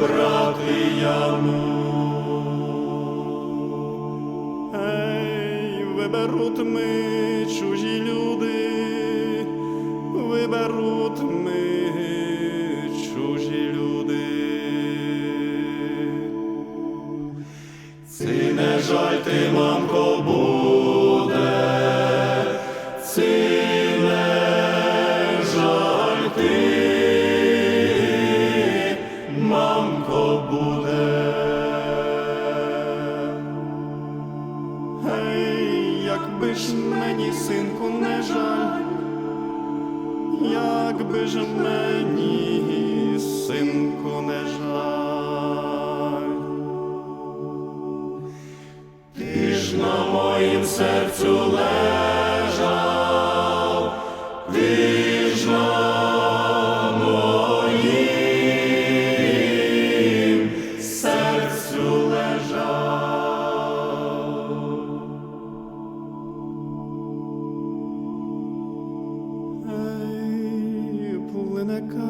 братияну. Ей, виберуть ми чужі люди.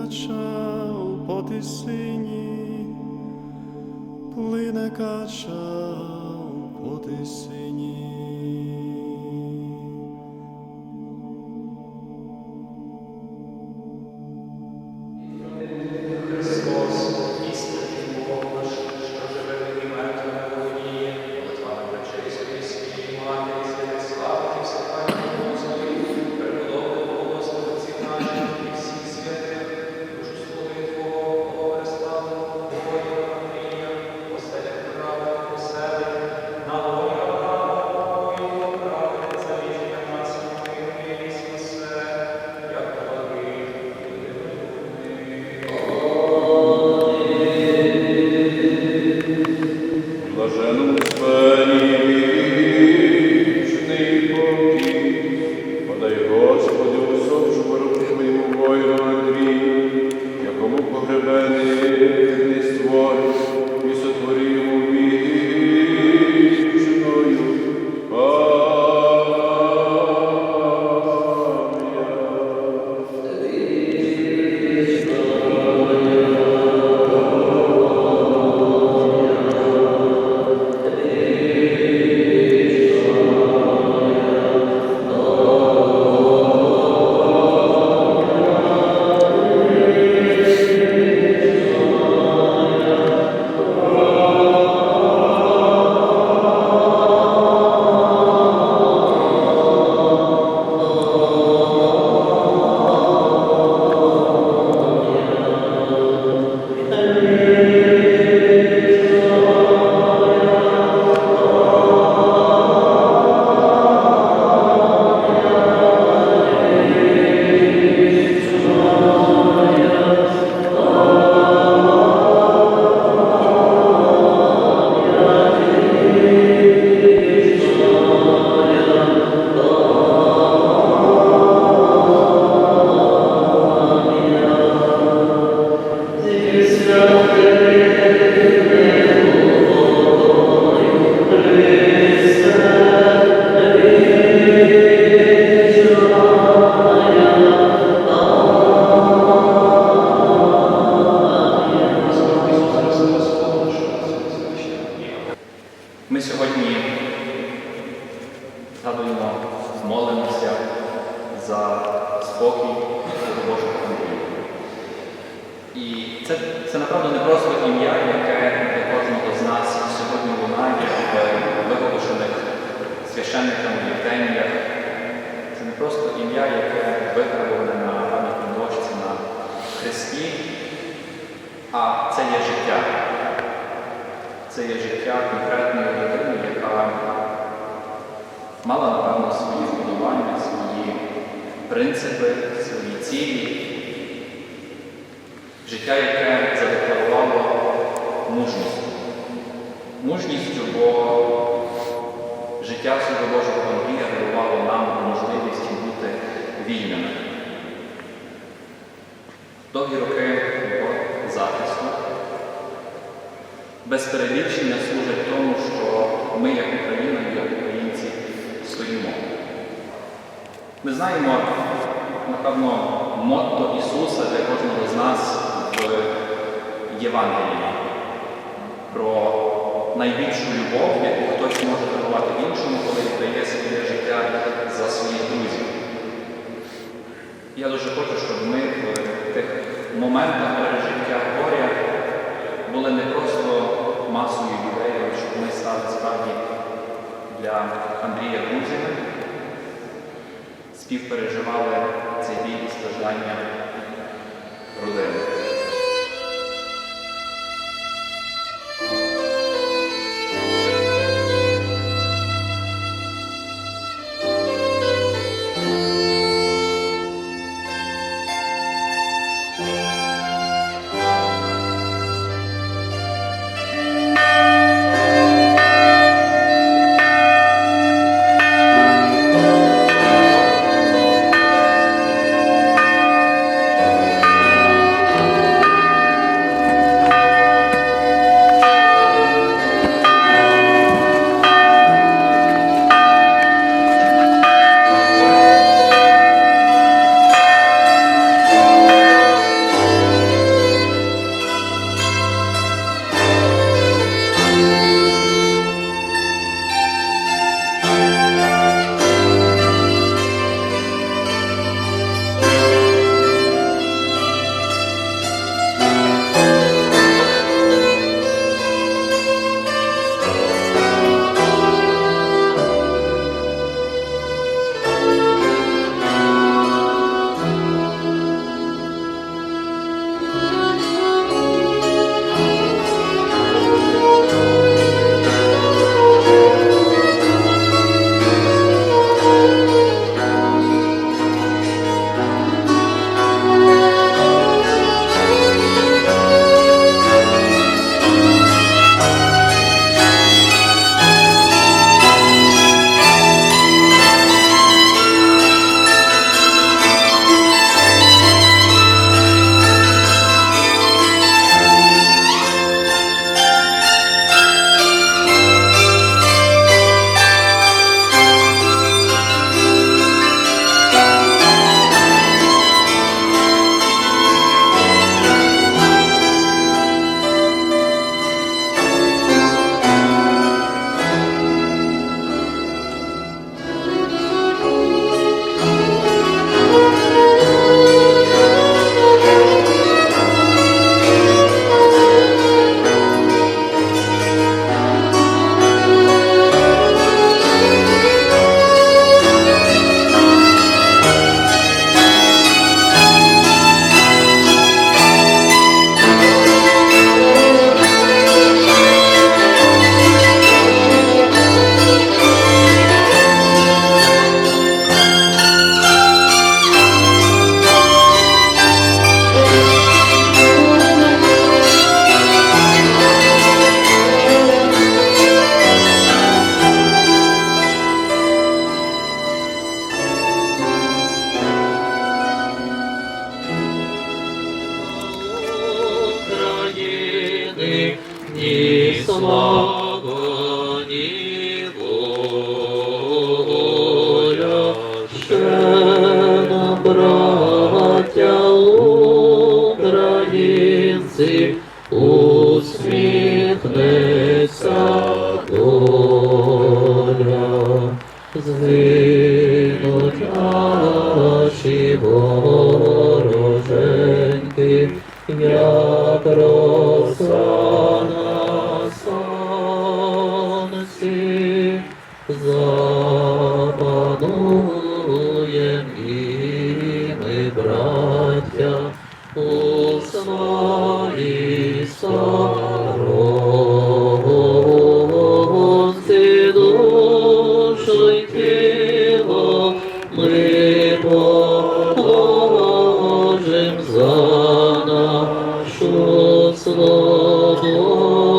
кача у потисині, плине кача у потисині. Amen. Це є життя конкретної людини, яка мала, напевно, свої вподобання, свої принципи, свої цілі. Життя, яке задекларувало мужністю. Мужністю, бо життя Божого Андрія дарувало нам можливість бути вільними. Без перелічення служать тому, що ми, як Україна, як українці, стоїмо. Ми знаємо, напевно, мотто Ісуса для кожного з нас в Євангелії про найбільшу любов, яку хтось може дарувати іншому, коли віддає своє життя за своїх друзів. Я дуже хочу, щоб ми в тих моментах пережиття горя були не просто масою ювілеїв, щоб ми стали справді для Андрія Кузіна, співпереживали цей біль і страждання родини. Усміхнеться доля, згинуть наші воля. Deus.